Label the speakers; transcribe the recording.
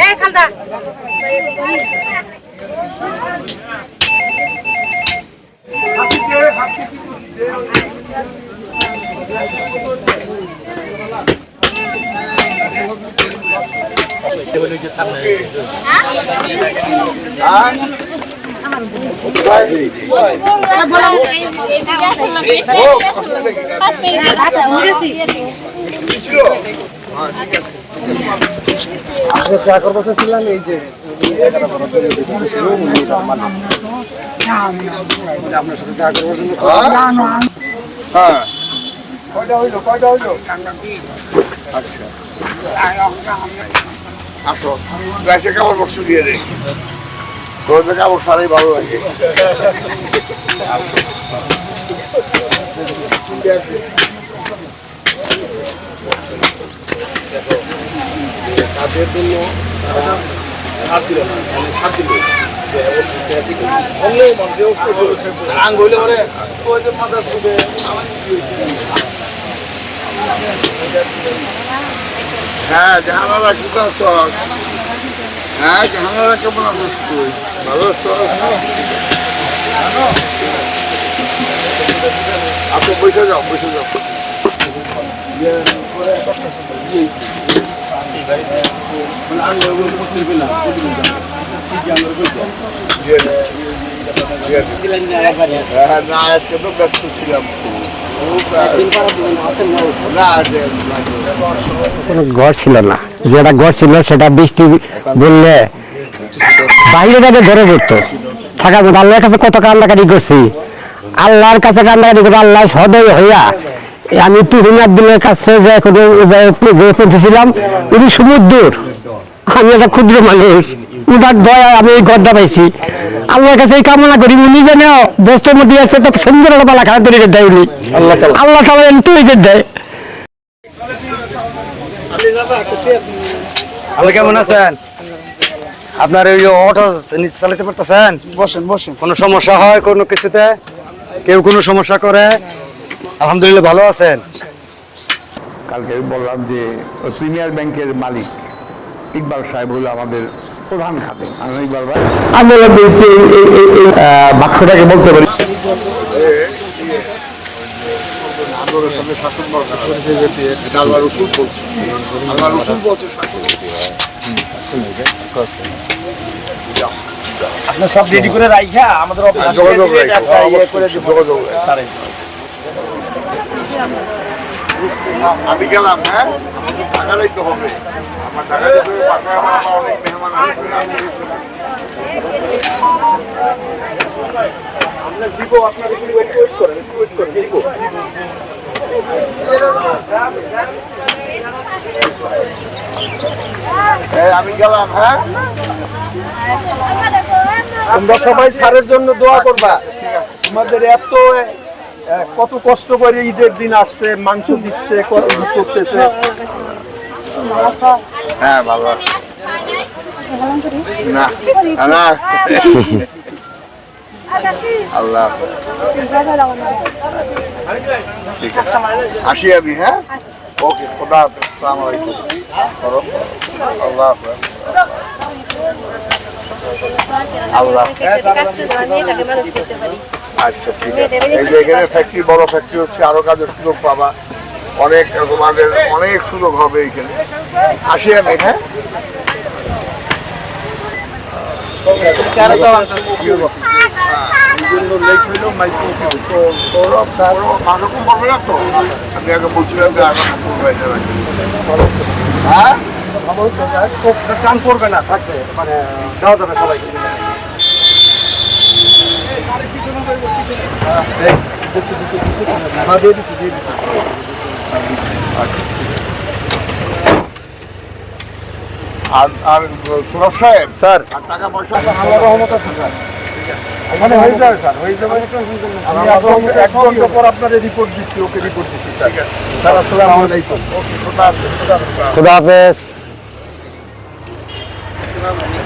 Speaker 1: এ খালদা
Speaker 2: চা করব ছিলাম, এই যে আপনার সাথে চা করব
Speaker 3: হ্যাঁ কয়টা হইল কয়টা হইল আচ্ছা। আসো গ্যাসে কাপড় বস্তু দিয়ে ভালো লাগে
Speaker 2: কাজের জন্য তারা ছাড় দিল না মানে ছাড় দিল যে ওষুধ আছে। বললে মানুষে ওষুধ বলেছে, আং হইলে
Speaker 3: হ্যাঁ জাহানারা কি করছ হ্যাঁ জাহানারা কেমন আছিস আপনি বসে যাও বসে যাও। হ্যাঁ
Speaker 4: কোনো ঘর ছিল না। যেটা ঘর ছিল সেটা বৃষ্টি বললে বাইরে থেকে ধরে পড়তো থাকার মতো আল্লাহর কাছে কত কান্দাকাটি করছি। আল্লাহর কাছে কান্দাকাটি করে আল্লাহ সদয় হইয়া আমি তুহিন আব্দুলের কাছে যে কোনো যে পৌঁছেছিলাম উনি সমুদ্র আমি একটা ক্ষুদ্র মানুষ। উনার দয়া আমি এই গদ্দা পাইছি। আল্লাহর কাছে এই কামনা করি উনি যেন বস্তুর মধ্যে আছে একটা সুন্দর একটা পালা খারাপ তৈরি দেয় উনি। আল্লাহ আল্লাহ তালা যেন তৈরি করে দেয়।
Speaker 5: আপনি কেমন আছেন? আপনার ওই অটো নিচে চালাতে পারতেছেন?
Speaker 2: বসেন বসেন।
Speaker 5: কোনো সমস্যা হয় কোনো কিছুতে? কেউ কোনো সমস্যা করে? আলহামদুলিল্লাহ ভালো আছেন।
Speaker 3: কালকে বললাম যে ওই প্রিমিয়ার ব্যাংকের মালিক ইকবাল সাহেব হলো আমাদের প্রধান খাতে আমি ইকবাল ভাই
Speaker 4: আমরা বলছি এই বাক্সটাকে বলতে পারি।
Speaker 2: আপনার সব রেডি করে রাইখা আমাদের অফিসে
Speaker 3: যোগাযোগ
Speaker 2: দিয়ে
Speaker 3: রাখো,
Speaker 2: একটা ইয়ে করে
Speaker 3: অবশ্যই
Speaker 2: দিব।
Speaker 3: যোগাযোগ রাখো।
Speaker 2: তারাই।
Speaker 3: আমি গেলাম হ্যাঁ? আমাকে টাকা দিতে হবে। আমার টাকা দিতে হবে আমার আমার অনেক মেহমান আমি
Speaker 2: আমরা দিব আপনারা একটু wait- wait করেন, একটু wait করেন, দিব।
Speaker 3: আমি গেলাম হ্যাঁ?
Speaker 2: তোমরা সবাই স্যারের জন্য দোয়া করবা। তোমাদের এত কত কষ্ট করে ঈদের দিন আসছে, মাংস দিচ্ছে, কত করতেছে।
Speaker 3: হ্যাঁ ভালো আছে। না। আসি আমি হ্যাঁ? ওকে, খোদা হাফেজ আল্লাহ হাফেজ। আল্লাহ। আচ্ছা ঠিক আছে। এই যে এখানে ফ্যাক্টরি বড় ফ্যাক্টরি হচ্ছে আরও কাজের সুযোগ পাবা। অনেক তোমাদের অনেক সুযোগ হবে এখানে। আসি আমি হ্যাঁ? আমি আগে বলছিলাম যে করব এটা রাখি।
Speaker 2: টান করবে না থাকবে মানে দেওয়া যাবে সবাইকে দিয়ে দিছি, দিয়ে দিছি।
Speaker 3: আর আর সৌরভ সাহেব
Speaker 2: স্যার
Speaker 3: আর টাকা পয়সা
Speaker 2: আল্লাহ রহমত আছে স্যার মানে হয়ে যাবে স্যার হয়ে যাবে আমি এখন এক ঘণ্টা পর আপনার রিপোর্ট দিচ্ছি ওকে রিপোর্ট দিচ্ছি স্যার স্যার আসসালামু আলাইকুম
Speaker 3: ওকে খোদা হাফেজ। খুদা হাফেজ
Speaker 4: Come on.